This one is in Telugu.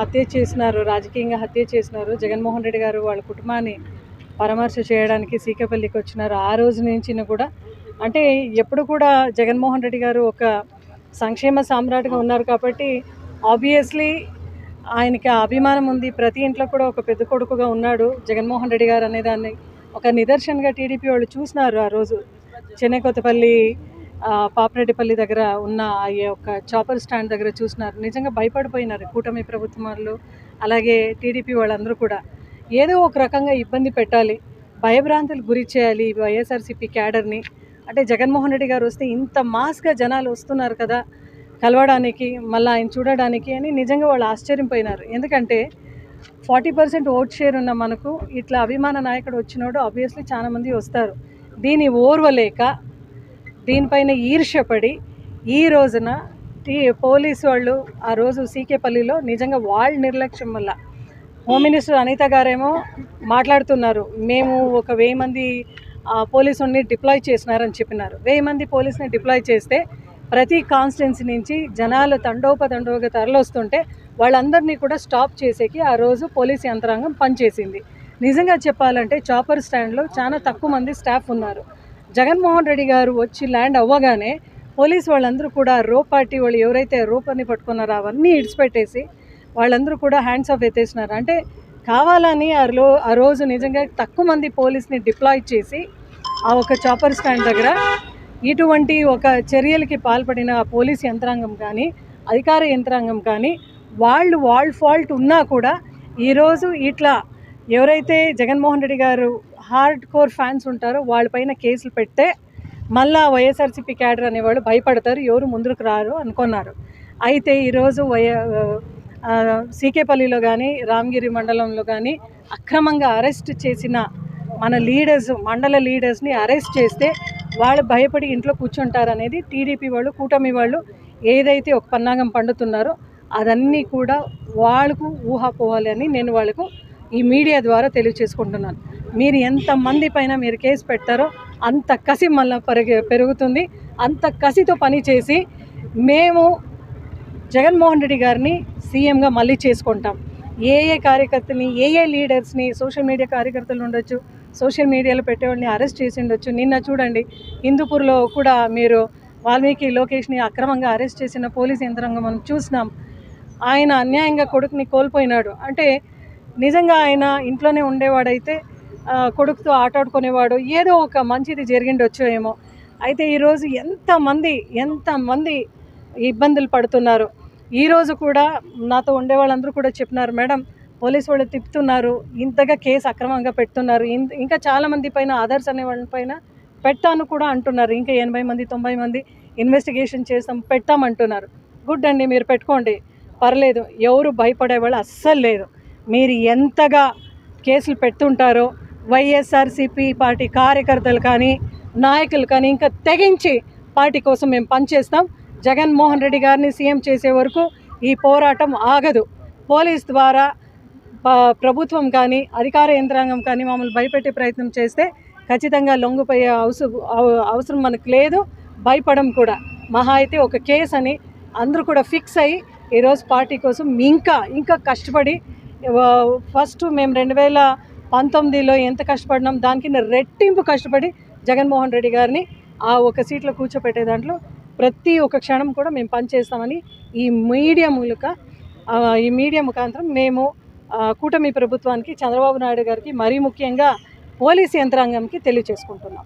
హత్య చేసినారు రాజకీయంగా హత్య చేసినారు. జగన్మోహన్ రెడ్డి గారు వాళ్ళ కుటుంబాన్ని పరామర్శ చేయడానికి సీకపల్లికి వచ్చినారు. ఆ రోజు నుంచి కూడా అంటే ఎప్పుడు కూడా జగన్మోహన్ రెడ్డి గారు ఒక సంక్షేమ సామ్రాట్గా ఉన్నారు కాబట్టి ఆబ్వియస్లీ ఆయనకి అభిమానం ఉంది. ప్రతి ఇంట్లో కూడా ఒక పెద్ద కొడుకుగా ఉన్నాడు జగన్మోహన్ రెడ్డి గారు అనేదాన్ని ఒక నిదర్శనగా టీడీపీ వాళ్ళు చూసినారు ఆ రోజు. చెన్నై కొత్తపల్లి పాపిరెడ్డిపల్లి దగ్గర ఉన్న ఆ యొక్క చాపర్ స్టాండ్ దగ్గర చూసినారు. నిజంగా భయపడిపోయినారు కూటమి ప్రభుత్వం వాళ్ళు అలాగే టీడీపీ వాళ్ళందరూ కూడా. ఏదో ఒక రకంగా ఇబ్బంది పెట్టాలి. భయభ్రాంతులు గురి చేయాలి వైఎస్ఆర్సీపీ క్యాడర్ని. అంటే జగన్మోహన్ రెడ్డి గారు వస్తే ఇంత మాస్గా జనాలు వస్తున్నారు కదా కలవడానికి మళ్ళీ ఆయన చూడడానికి అని నిజంగా వాళ్ళు ఆశ్చర్యంపోయినారు. ఎందుకంటే ఫార్టీ పర్సెంట్ ఓట్ షేర్ ఉన్న మనకు ఇట్లా అభిమాన నాయకుడు వచ్చినోడు ఆబ్వియస్లీ చాలామంది వస్తారు. దీని ఓర్వలేక దీనిపైన ఈర్ష్యపడి ఈ రోజున టీ పోలీసు వాళ్ళు ఆ రోజు సీకేపల్లిలో నిజంగా వాళ్ళ నిర్లక్ష్యం వల్ల హోమ్ మినిస్టర్ అనిత గారేమో మాట్లాడుతున్నారు మేము ఒక వెయ్యి మంది పోలీసుని డిప్లాయ్ చేసినారని చెప్పినారు. వెయ్యి మంది పోలీసుని డిప్లాయ్ చేస్తే ప్రతి కాన్స్టిట్యున్సీ నుంచి జనాలు తండోపతండోగా తరలొస్తుంటే వాళ్ళందరినీ కూడా స్టాప్ చేసేకి ఆ రోజు పోలీస్ యంత్రాంగం పనిచేసింది. నిజంగా చెప్పాలంటే చాపర్ స్టాండ్లో చాలా తక్కువ మంది స్టాఫ్ ఉన్నారు. జగన్మోహన్ రెడ్డి గారు వచ్చి ల్యాండ్ అవ్వగానే పోలీస్ వాళ్ళందరూ కూడా రో పార్టీ వాళ్ళు ఎవరైతే రోపని పట్టుకున్నారో అవన్నీ ఇడిచిపెట్టేసి వాళ్ళందరూ కూడా హ్యాండ్స్ ఆఫ్ ఎత్తేసినారు. అంటే కావాలని ఆ రో ఆ రోజు నిజంగా తక్కువ మంది పోలీస్ని డిప్లాయ్ చేసి ఆ ఒక చాపర్ స్టాండ్ దగ్గర ఇటువంటి ఒక చర్యలకి పాల్పడిన ఆ పోలీస్ యంత్రాంగం కానీ అధికార యంత్రాంగం కానీ వాళ్ళు వాళ్ళ ఫాల్ట్ ఉన్నా కూడా ఈరోజు ఇట్లా ఎవరైతే జగన్మోహన్ రెడ్డి గారు హార్డ్ కోర్ ఫ్యాన్స్ ఉంటారో వాళ్ళపైన కేసులు పెడితే మళ్ళా వైఎస్ఆర్సీపీ క్యాడర్ అనేవాళ్ళు భయపడతారు ఎవరు ముందుకు రారు అనుకున్నారు. అయితే ఈరోజు వై సీకేపల్లిలో కానీ రామగిరి మండలంలో కానీ అక్రమంగా అరెస్ట్ చేసిన మన లీడర్స్ మండల లీడర్స్ని అరెస్ట్ చేస్తే వాళ్ళు భయపడి ఇంట్లో కూర్చుంటారనేది టీడీపీ వాళ్ళు కూటమి వాళ్ళు ఏదైతే ఒక పన్నాగం పండుతున్నారో అదన్నీ కూడా వాళ్ళకు ఊహాపోవాలి అని నేను వాళ్ళకు ఈ మీడియా ద్వారా తెలియచేసుకుంటున్నాను మీరు ఎంతమంది పైన మీరు కేసు పెడతారో అంత కసి మళ్ళీ పెరుగు పెరుగుతుంది. అంత కసితో పని చేసి మేము జగన్మోహన్ రెడ్డి గారిని సీఎంగా మళ్ళీ చేసుకుంటాం. ఏ ఏ కార్యకర్తని ఏ ఏ లీడర్స్ని సోషల్ మీడియా కార్యకర్తలు ఉండొచ్చు సోషల్ మీడియాలో పెట్టేవాళ్ళని అరెస్ట్ చేసి ఉండొచ్చు. నిన్న చూడండి హిందూపూర్లో కూడా మీరు వాల్మీకి లోకేష్ని అక్రమంగా అరెస్ట్ చేసిన పోలీస్ యంత్రాంగం మనం చూసినాం. ఆయన అన్యాయంగా కొడుకుని కోల్పోయినాడు. అంటే నిజంగా ఆయన ఇంట్లోనే ఉండేవాడైతే కొడుకుతో ఆటాడుకునేవాడు ఏదో ఒక మంచిది జరిగిండొచ్చు ఏమో. అయితే ఈరోజు ఎంతమంది ఎంతమంది ఇబ్బందులు పడుతున్నారు. ఈరోజు కూడా నాతో ఉండే వాళ్ళందరూ కూడా చెప్పినారు మేడం పోలీసు వాళ్ళు తిప్పుతున్నారు. ఇంతగా కేసు అక్రమంగా పెడుతున్నారు. ఇంకా చాలామంది పైన ఆధార్స్ అనే వాళ్ళ పైన పెట్టాను కూడా అంటున్నారు. ఇంకా ఎనభై మంది తొంభై మంది ఇన్వెస్టిగేషన్ చేస్తాం పెట్టామంటున్నారు గుడ్ అండి మీరు పెట్టుకోండి. పర్లేదు ఎవరు భయపడే వాళ్ళు అస్సలు లేదు. మీరు ఎంతగా కేసులు పెడుతుంటారో వైఎస్ఆర్సీపీ పార్టీ కార్యకర్తలు కానీ నాయకులు కానీ ఇంకా తెగించి పార్టీ కోసం మేము పనిచేస్తాం. జగన్మోహన్ రెడ్డి గారిని సీఎం చేసే వరకు ఈ పోరాటం ఆగదు. పోలీస్ ద్వారా ప్రభుత్వం కానీ అధికార యంత్రాంగం కానీ మమ్మల్ని భయపెట్టే ప్రయత్నం చేస్తే ఖచ్చితంగా లొంగిపోయే అవసరం అవసరం మనకు లేదు. భయపడం కూడా. మహా అయితే ఒక కేసు అని అందరూ కూడా ఫిక్స్ అయ్యి ఈరోజు పార్టీ కోసం ఇంకా ఇంకా కష్టపడి ఫస్ట్ మేము రెండు వేల పంతొమ్మిదిలో ఎంత కష్టపడినాం? దానికి రెట్టింపు కష్టపడి జగన్మోహన్ రెడ్డి గారిని ఆ ఒక సీట్లో కూర్చోపెట్టే దాంట్లో ప్రతి ఒక్క క్షణం కూడా మేము పనిచేస్తామని ఈ మీడియా మూలక ఈ మీడియా ముఖాంతరం మేము కూటమి ప్రభుత్వానికి చంద్రబాబు నాయుడు గారికి మరీ ముఖ్యంగా పోలీస్ యంత్రాంగంకి తెలియచేసుకుంటున్నాం